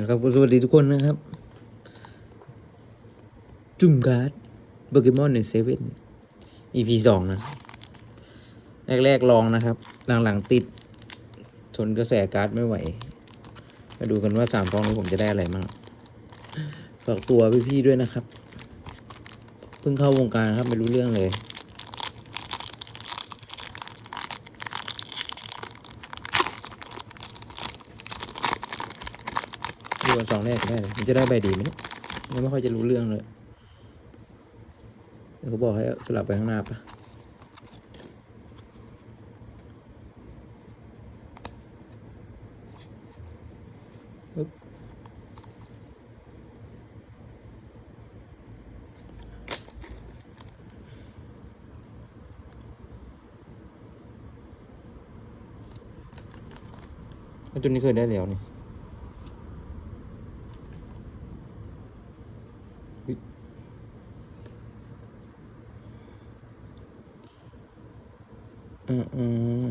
นะครับสวัสดีทุกคนนะครับ จุ่มการ์ดโปเกมอนในเซเว่น EP สองนะ แรกๆลองนะครับ หลังๆติด ทนกระแสการ์ดไม่ไหว มาดูกันว่าสามฟองนี้ผมจะได้อะไรมั่งฝากตัวพี่ๆด้วยนะครับ เพิ่งเข้าวงการครับไม่รู้เรื่องเลย ดูกันสองแรกได้เลยมันจะได้ใบดีไหมเนี่ยไม่ค่อยจะรู้เรื่องเลยเขาบอกให้สลับไปข้างหน้าปะปึ๊บไอ้ตัวนี้เคยได้แล้วนี่ อืมอืม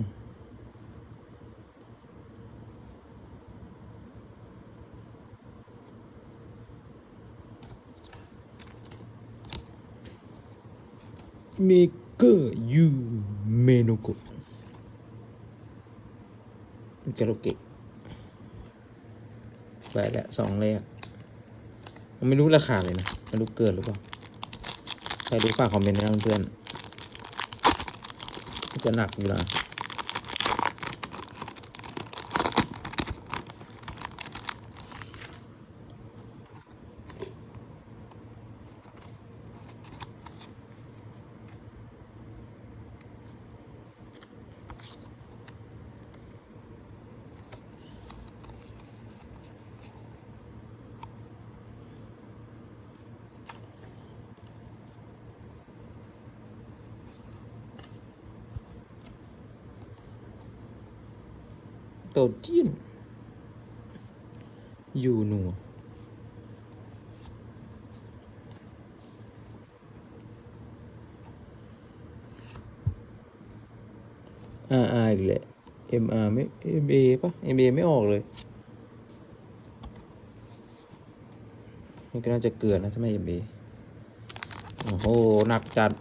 เมเกอร์ยูเมโนโกะกาโรเกะไปแล้วสองแรกไม่รู้ราคาเลยนะ ไม่รู้เกินหรือเปล่า ใครรู้ฝากคอมเมนต์นะเพื่อนๆ จะหนักอยู่นะ โตเจียนยูนัวอาร์อาอีกแหละ M R ไม่ M A ปะ M A ไม่ออกเลยนี่ก็น่าจะเกินนะถ้าไม่ M A โอ้โห หนักจัด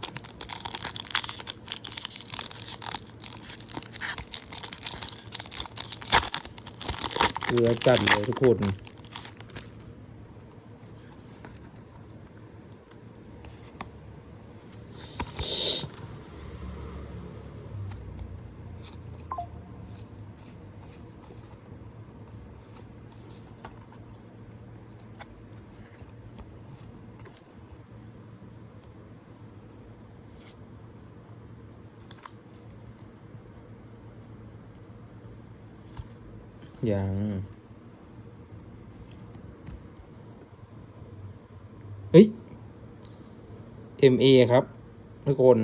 เกลือจัดเลยทุกคน ยังเฮ้ย MA ครับ ทุกคน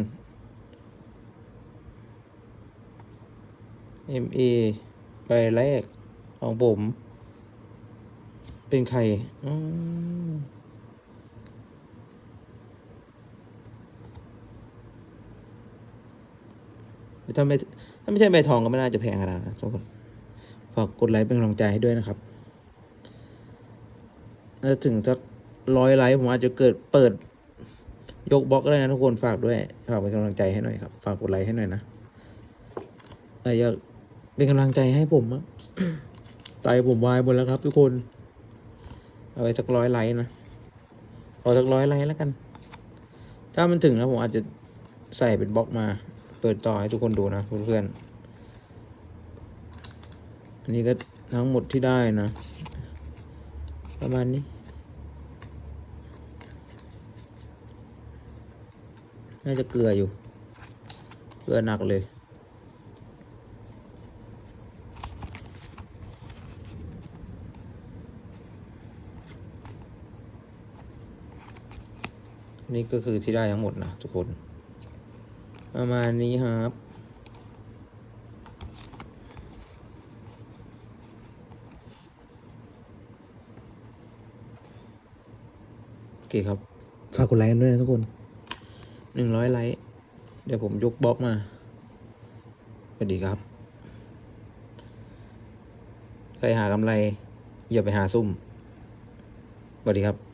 MA ใบแรกของผม เป็นใครอืมถ้าไม่ถ้าไม่ใช่ใบทองก็ไม่น่าจะแพงขนาดนั้นทุกคน ฝากกดไลค์เป็นกำลังใจให้ด้วยนะครับถ้าถึงสักร้อยไลค์ผมอาจจะเกิดเปิดยกบล็อกก็ได้นะทุกคนฝากด้วยฝากเป็นกำลังใจให้หน่อยครับ ฝากกดไลค์ให้หน่อยนะเอ่อยากเป็นกำลังใจให้ผมอะไตผมวายหมดแล้วครับ ทุกคน เอาไว้สักร้อยไลค์นะเอาสักร้อยไลค์แล้วกัน ถ้ามันถึงแล้วผมอาจจะใส่เป็นบล็อกมา เปิดต่อให้ทุกคนดูนะเพื่อนๆ นนี้ก็ทั้งหมดที่ได้นะ ประมาณนี้ น่าจะเกลืออยู่ เกลือหนักเลยนี่ก็คือที่ได้ทั้งหมดนะทุกคน ประมาณนี้ครับ เคครับ ฝากกดไลค์กันด้วยนะทุกคนหนึ่งร้อยไลค์ เดี๋ยวผมยกบล็อกมาสวัสดีครับ ใครหากำไร อย่าไปหาซุ่มสวัสดีครับ